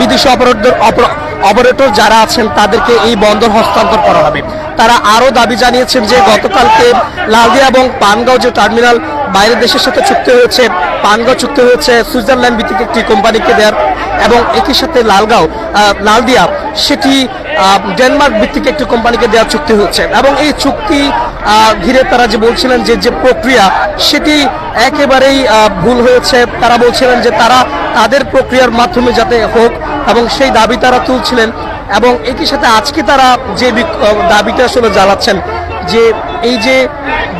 বিদেশি operator operator যারা আছেন, তাদেরকে এই বন্দর হস্তান্তর করা হবে। তারা আরও দাবি জানিয়েছেন যে গতকালকে লালদিয়া এবং পানগাঁও যে টার্মিনাল বাইরের দেশের সাথে চুক্তি হয়েছে, পানগাঁও চুক্তি হয়েছে, সুইজারল্যান্ড ভিত্তিক একটি কোম্পানিকে দেওয়ার এবং একই সাথে লালগাঁও লালদিয়া, সেটি ডেনমার্ক ভিত্তিক একটি কোম্পানিকে দেওয়ার চুক্তি হচ্ছে এবং এই চুক্তি ঘিরে তারা যে বলছিলেন যে যে প্রক্রিয়া, সেটি একেবারেই ভুল হয়েছে। তারা বলছিলেন যে, তারা তাদের প্রক্রিয়ার মাধ্যমে যাতে হোক এবং সেই দাবি তারা তুলছিলেন এবং একই সাথে আজকে তারা যে দাবিটা আসলে জ্বালাচ্ছেন যে এই যে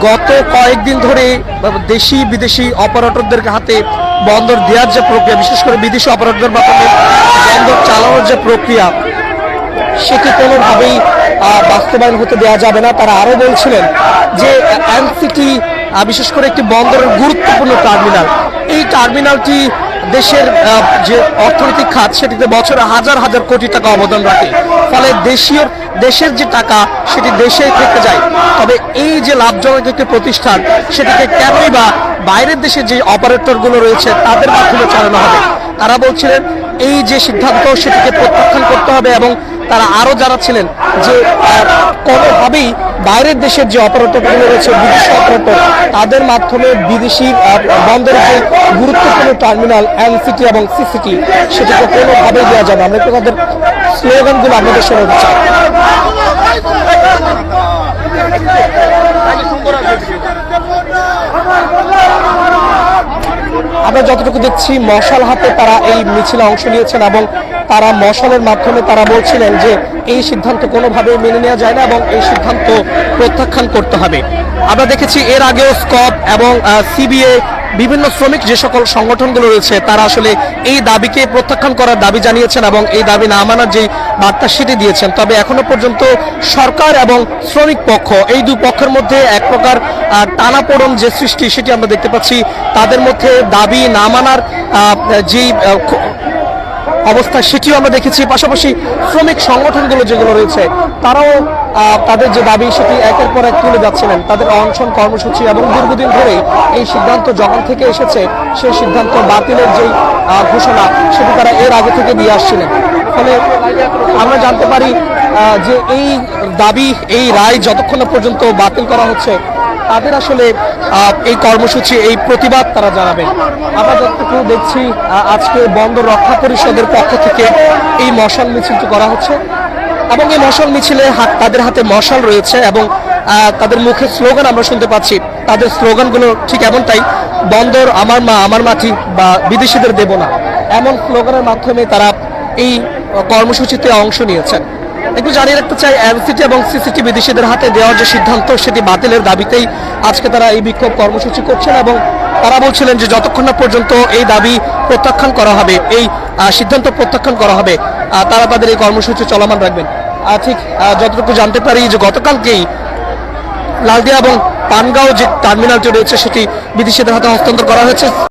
গত কয়েকদিন ধরে দেশি, বিদেশি অপারেটরদের হাতে বন্দর দেওয়ার যে প্রক্রিয়া, বিশেষ করে বিদেশি অপারেটর মাধ্যমে বন্দর চালানোর যে প্রক্রিয়া, সেটি কোনোভাবেই বাস্তবায়ন হতে দেওয়া যাবে না। তারা আরও বলছিলেন যে এনসিটি বিশেষ করে একটি বন্দরের গুরুত্বপূর্ণ টার্মিনাল। এই টার্মিনালটি দেশের যে অর্থনৈতিক খাত, সেটিতে বছরে হাজার হাজার কোটি টাকা অবদান রাখে। ফলে দেশীয় দেশের যে টাকা সেটি দেশেই থেকে যায়। তবে এই যে লাভজনক একটি প্রতিষ্ঠান সেটিকে কেনই বা বাইরের দেশের যে অপারেটরগুলো রয়েছে তাদের মাধ্যমে চালানো হবে? তারা বলছিলেন এই যে সিদ্ধান্ত সেটিকে প্রত্যাখ্যান করতে হবে এবং তারা আরও জানাচ্ছিলেন যে কোনোভাবেই বাইরের দেশের যে অপারেটরগুলো রয়েছে বিদেশি অপারেটর তাদের মাধ্যমে বিদেশি আহ, বন্দরের যে গুরুত্বপূর্ণ টার্মিনাল এনসিটি এবং সিসিটি সেটিকে কোনোভাবেই দেওয়া যাবে। আমরা একটু তাদের স্লোগানগুলো আপনাদের শোনা দিচ্ছি আমরা যতটুকু দেখছি, মশাল হাতে তারা এই মিছিলে অংশ নিয়েছেন এবং তারা মশালের মাধ্যমে তারা বলছিলেন যে এই সিদ্ধান্ত কোনোভাবেই মেনে নেওয়া যায় না এবং এই সিদ্ধান্ত প্রত্যাখ্যান করতে হবে। আমরা দেখেছি এর আগেও স্কপ এবং সিবিএ বিভিন্ন শ্রমিক যে সকল সংগঠনগুলো রয়েছে, তারা আসলে এই দাবিকে প্রত্যাখ্যান করার দাবি জানিয়েছেন এবং এই দাবি না মানার যে বার্তা সেটি দিয়েছেন। তবে এখনও পর্যন্ত সরকার এবং শ্রমিক পক্ষ, এই দুই পক্ষের মধ্যে এক প্রকার টানাপোড়ন যে সৃষ্টি সেটি আমরা দেখতে পাচ্ছি। তাদের মধ্যে দাবি না মানার যেই অবস্থা সেটিও আমরা দেখেছি। পাশাপাশি শ্রমিক সংগঠনগুলো যেগুলো রয়েছে, তারাও তাদের যে দাবি সেটি একের পর এক তুলে যাচ্ছিলেন। তাদের অনশন কর্মসূচি এবং দীর্ঘদিন ধরে এই সিদ্ধান্ত যখন থেকে এসেছে, সেই সিদ্ধান্ত বাতিলের যেই ঘোষণা, সেটি তারা এর আগে থেকে দিয়ে আসছিলেন। ফলে আমরা জানতে পারি যে এই দাবি, এই রায় যতক্ষণ পর্যন্ত বাতিল করা হচ্ছে, তাদের আসলে এই কর্মসূচি, এই প্রতিবাদ তারা জানাবেন আমরা যতটুকু দেখছি আজকে বন্দর রক্ষা পরিষদের পক্ষ থেকে এই মশাল মিছিলটি করা হচ্ছে। এবং এই মশাল মিছিলে তাদের হাতে মশাল রয়েছে এবং তাদের মুখে স্লোগান আমরা শুনতে পাচ্ছি। তাদের স্লোগানগুলো ঠিক এমনটাই, বন্দর আমার মা, আমার মাটি বা বিদেশিদের দেব না। এমন স্লোগানের মাধ্যমে তারা এই কর্মসূচিতে অংশ নিয়েছেন। একটু জানিয়ে রাখতে চাই, এনসিটি এবং সিসিটি বিদেশিদের হাতে দেওয়ার যে সিদ্ধান্ত, সেটি বাতিলের দাবিতেই আজকে তারা এই বিক্ষোভ কর্মসূচি করছেন এবং তারা বলছিলেন যে যতক্ষণ না পর্যন্ত এই দাবি প্রত্যাখ্যান করা হবে, এই সিদ্ধান্ত প্রত্যাখ্যান করা হবে। তারা তাদের এই কর্মসূচি চলমান রাখবেন। ঠিক যতটুকু জানতে পারি যে গতকালকেই লালদিয়া এবং পানগাঁও যে টার্মিনালটি রয়েছে, সেটি বিদেশিদের হাতে হস্তান্তর করা হয়েছে।